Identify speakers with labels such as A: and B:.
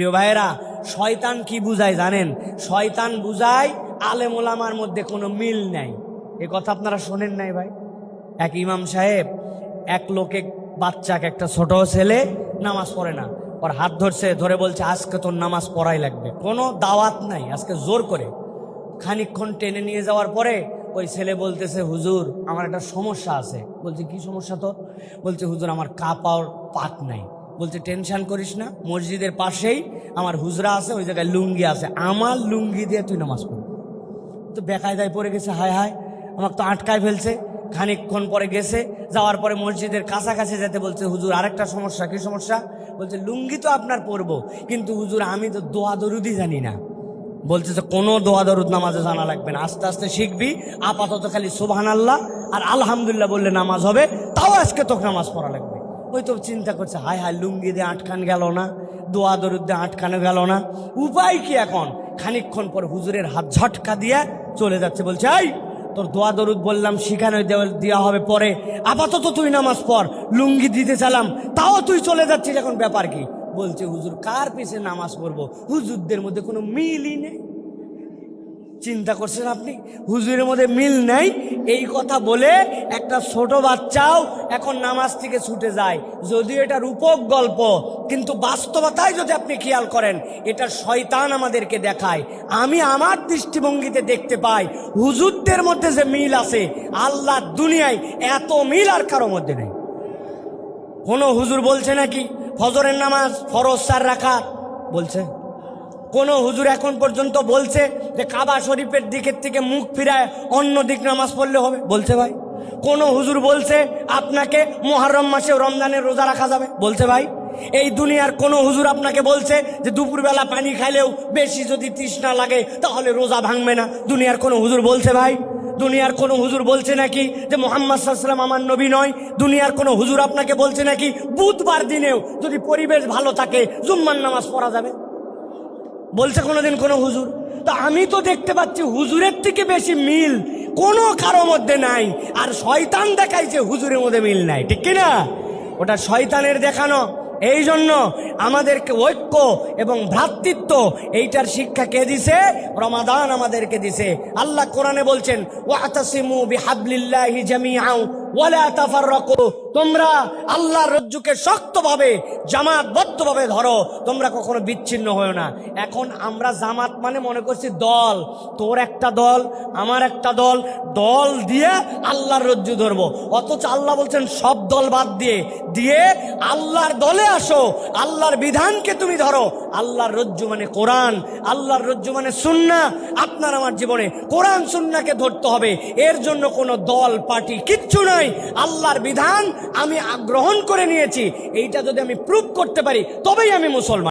A: প্রিয় ভাইয়েরা, শয়তান কি বুঝায় জানেন? শয়তান বুঝায় আলেম ওলামার মধ্যে কোনো মিল নাই। এ কথা আপনারা শোনেন নাই ভাই? এক ইমাম সাহেব, এক লোকে বাচ্চাকে একটা ছোট ছেলে নামাজ পড়ে না। ওর হাত ধরছে, ধরে বলছে, আজকে তোর নামাজ পড়াই লাগবে। কোনো দাওয়াত নাই, আজকে জোর করে। খানিকক্ষণ টেনে নিয়ে যাওয়ার পরে ওই ছেলে বলতেছে, হুজুর, আমার একটা সমস্যা আছে। বলছে, কি সমস্যা তোর? বলছে, হুজুর, আমার কা পাওয়ার পাত নাই। বলছে, টেনশন করিস না, মসজিদের পাশেই আমার হুজরা আছে, ওই জায়গায় লুঙ্গি আছে। আমার লুঙ্গি দিয়ে তুই নামাজ পড় তো বেকায়দায় পড়ে গেছে, হায় হায়। আমাকে তো আটকায় ফেলছে। খানিকক্ষণ পরে গেছে, যাওয়ার পরে মসজিদের কাছাকাছি যেতে বলছে, হুজুর, আরেকটা সমস্যা, কি সমস্যা? বলছে, লুঙ্গি তো আপনার পরবো, কিন্তু হুজুর, আমি তো দোয়া দরুদি জানি না। বলছে যে, কোনো দোয়া দরুদ নামাজে জানা লাগবে না। আস্তে আস্তে শিখবি, আপাতত খালি সুবহান আল্লাহ আর আলহামদুলিল্লাহ বললে নামাজ হবে, তাও আজকে তোকে নামাজ পড়া লাগবে। ওই তো চিন্তা করছে, হায় হায়, লুঙ্গি দিয়ে আটকান গেল না, দোয়া দরুদ দিয়ে আটকানো গেল না। উপায় কি এখন? খানিকক্ষণ পর হুজুরের হাত ঝটকা দিয়ে চলে যাচ্ছে, বলছে, এই, তোর দোয়া দরুদ বললাম, শিখানো দেওয়া হবে পরে। আপাতত তুই নামাজ পড়, লুঙ্গি দিতে চালাম, তাও তুই চলে যাচ্ছিস, এখন ব্যাপার কি? বলছে, হুজুর, কার পিছে নামাজ পড়ব? হুজুরদের মধ্যে কোনো মিলই নেই। চিন্তা করছেন আপনি? হুজুরের মধ্যে মিল নেই? এই কথা বলে একটা ছোট বাচ্চাও এখন নামাজ থেকে ছুটে যায়। যদিও এটা রূপক গল্প, কিন্তু বাস্তবতায় যদি আপনি খেয়াল করেন, এটা শয়তান আমাদেরকে দেখায়। আমি আমার দৃষ্টিভঙ্গিতে দেখতে পাই, হুজুরদের মধ্যে যে মিল আছে আল্লাহ দুনিয়ায় এত মিল আর কারও মধ্যে নেই। কোনো হুজুর বলছে নাকি, ফজরের নামাজ ফরজ সার রাখা? বলছে। কোন হুজুর এখন পর্যন্ত বলছে যে কাবা শরীফের দিকের থেকে মুখ ফিরায় অন্য দিক নামাজ পড়লে হবে। বলছে ভাই। কোন হুজুর বলছে আপনাকে মোহরম মাসে রমজানের রোজা রাখা যাবে? বলছে ভাই। এই দুনিয়ার কোন হুজুর আপনাকে বলছে যে দুপুরবেলা পানি খাইলেও বেশি যদি তৃষ্ণা লাগে তাহলে রোজা ভাঙবে না। দুনিয়ার কোন হুজুর বলছে ভাই। দুনিয়ার কোনো হুজুর বলছে নাকি যে মোহাম্মদ সাল্লাম আমার নবী নয়? দুনিয়ার কোনো হুজুর আপনাকে বলছে নাকি বুধবার দিনেও যদি পরিবেশ ভালো থাকে জুম্মান নামাজ পড়া যাবে? বলছে কোনোদিন কোনো হুজুর। তা আমি তো দেখতে পাচ্ছি হুজুরের থেকে বেশি মিল কোনো কারও মধ্যে নাই। আর শয়তান দেখাইছে হুজুরের মধ্যে মিল নাই, ঠিক কিনা? ওটা শয়তানের দেখানো। এই জন্য আমাদেরকে ঐক্য এবং ভ্রাতৃত্ব, এইটার শিক্ষা কে দিছে? রমাদান আমাদেরকে দিছে। আল্লাহ কোরআনে বলছেন ওয়াতাসিমু বিহাবলিল্লাহি জামিআউ ওয়ালা তাফাররাকু। তোমরা আল্লাহর রজ্জুকে শক্তভাবে, জামাতবদ্ধভাবে ধরো, তোমরা কখনো বিচ্ছিন্ন হও না। এখন আমরা জামাত মানে মনে করছি দল। তোর একটা দল, আমার একটা দল দল দিয়ে আল্লাহর রজ্জু ধরবো। অথচ আল্লাহ বলছেন, সব দল বাদ দিয়ে দিয়ে আল্লাহর দলে আসো, আল্লাহর বিধানকে তুমি ধরো। আল্লাহর রজ্জু মানে কোরআন, আল্লাহর রজ্জু মানে সুন্না। আপনার আমার জীবনে কোরআন, সুন্নাকে ধরতে হবে। এর জন্য কোনো দল, পার্টি কিচ্ছু নাই। আল্লাহর বিধান আমি গ্রহণ করে নিয়েছি এইটা যদি আমি প্রুভ করতে পারি তবেই আমি মুসলমান।